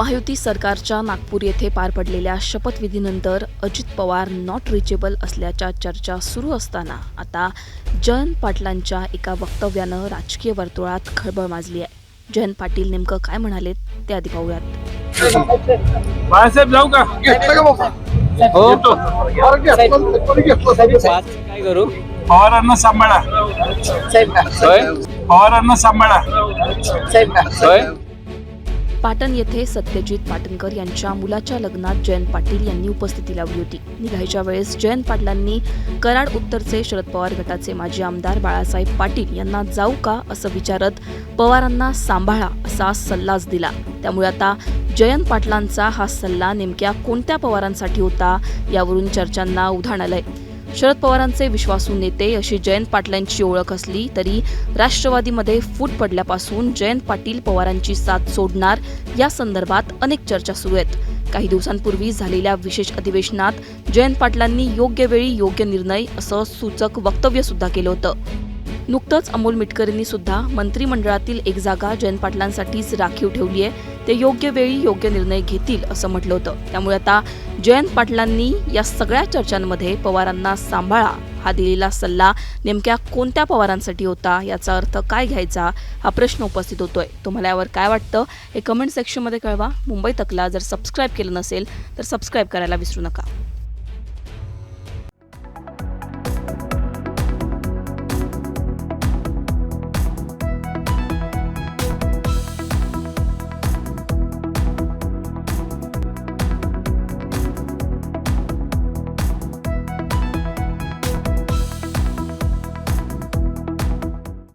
महायुती सरकारच्या नागपूर येथे पार पडलेल्या शपथविधीनंतर अजित पवार नॉट रिचेबल असल्याच्या चर्चा सुरू असताना आता जयंत पाटलांच्या एका वक्तव्यानं राजकीय वर्तुळात खळबळ माजली आहे जयंत पाटील नेमकं काय म्हणालेत ते आधी पाहूयात. बाळासाहेब जाऊ का? हो. काय करू पवारांना सांभाळा. पवारांना सांभाळा. पाटण येथे सत्यजित पाटणकर यांच्या मुलाच्या लग्नात जयंत पाटील यांनी उपस्थिती लावली होती. निघायच्या वेळेस जयंत पाटलांनी कराड उत्तरचे शरद पवार गटाचे माजी आमदार बाळासाहेब पाटील यांना जाऊ का असं विचारत पवारांना सांभाळा असा सल्लाच दिला. त्यामुळे आता जयंत पाटलांचा हा सल्ला नेमक्या कोणत्या पवारांसाठी होता यावरून चर्चांना उधाण आलंय. शरद पवारांचे विश्वासू नेते अशी जयंत पाटलांची ओळख असली तरी राष्ट्रवादीमध्ये फूट पडल्यापासून जयंत पाटील पवारांची साथ सोडणार या संदर्भात अनेक चर्चा सुरू आहेत. काही दिवसांपूर्वी झालेल्या विशेष अधिवेशनात जयंत पाटलांनी योग्य वेळी योग्य निर्णय असं सूचक वक्तव्य सुद्धा केलं होतं. नुकतंच अमोल मिटकरींनी सुद्धा मंत्रिमंडळातील एक जागा जयंत पाटलांसाठीच राखीव ठेवली आहे. ते योग्य वेळी योग्य निर्णय घेतील असं म्हटलं होतं. त्यामुळे आता जयंत पाटलांनी या सगळ्या चर्चांमध्ये पवारांना सांभाळा. हा दिलेला सल्ला नेमक्या कोणत्या पवारांसाठी होता याचा अर्थ काय घ्यायचा हा प्रश्न उपस्थित होतोय. तुम्हाला यावर काय वाटतं हे कमेंट सेक्शनमध्ये कळवा. मुंबई तकला जर सबस्क्राईब केलं नसेल तर सबस्क्राईब करायला विसरू नका.